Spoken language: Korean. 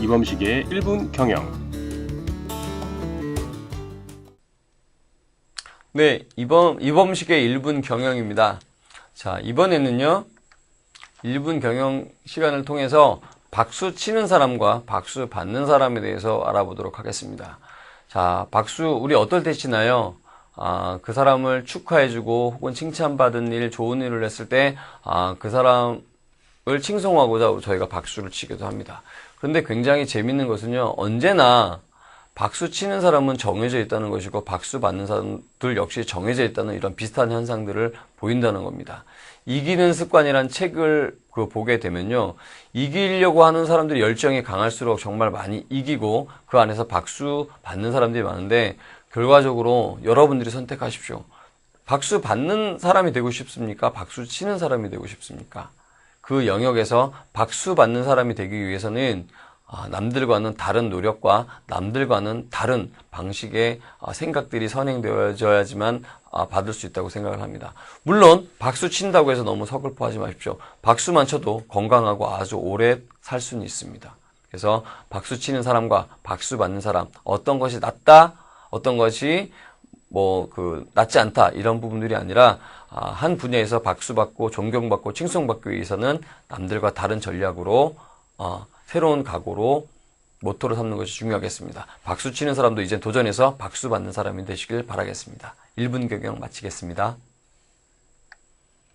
이범식의 1분 경영. 네, 이번, 이범식의 1분 경영입니다. 자, 이번에는요, 1분 경영 시간을 통해서 박수 치는 사람과 박수 받는 사람에 대해서 알아보도록 하겠습니다. 자, 박수, 우리 어떨 때 치나요? 아, 그 사람을 축하해주고 혹은 칭찬받은 일, 좋은 일을 했을 때, 아, 그 사람 을 칭송하고자 저희가 박수를 치기도 합니다. 그런데 굉장히 재밌는 것은요, 언제나 박수 치는 사람은 정해져 있다는 것이고 박수 받는 사람들 역시 정해져 있다는 이런 비슷한 현상들을 보인다는 겁니다. 이기는 습관이란 책을 그 보게 되면요. 이기려고 하는 사람들이 열정이 강할수록 정말 많이 이기고 그 안에서 박수 받는 사람들이 많은데 결과적으로 여러분들이 선택하십시오. 박수 받는 사람이 되고 싶습니까? 박수 치는 사람이 되고 싶습니까? 그 영역에서 박수 받는 사람이 되기 위해서는 아, 남들과는 다른 노력과 남들과는 다른 방식의 아, 생각들이 선행되어져야지만 아, 받을 수 있다고 생각을 합니다. 물론 박수 친다고 해서 너무 서글퍼하지 마십시오. 박수만 쳐도 건강하고 아주 오래 살 수는 있습니다. 그래서 박수 치는 사람과 박수 받는 사람 어떤 것이 낫다, 어떤 것이 뭐 그 낫지 않다 이런 부분들이 아니라 아, 한 분야에서 박수받고 존경받고 칭송받기 위해서는 남들과 다른 전략으로 어, 새로운 각오로 모토로 삼는 것이 중요하겠습니다. 박수 치는 사람도 이제 도전해서 박수 받는 사람이 되시길 바라겠습니다. 1분 경영 마치겠습니다.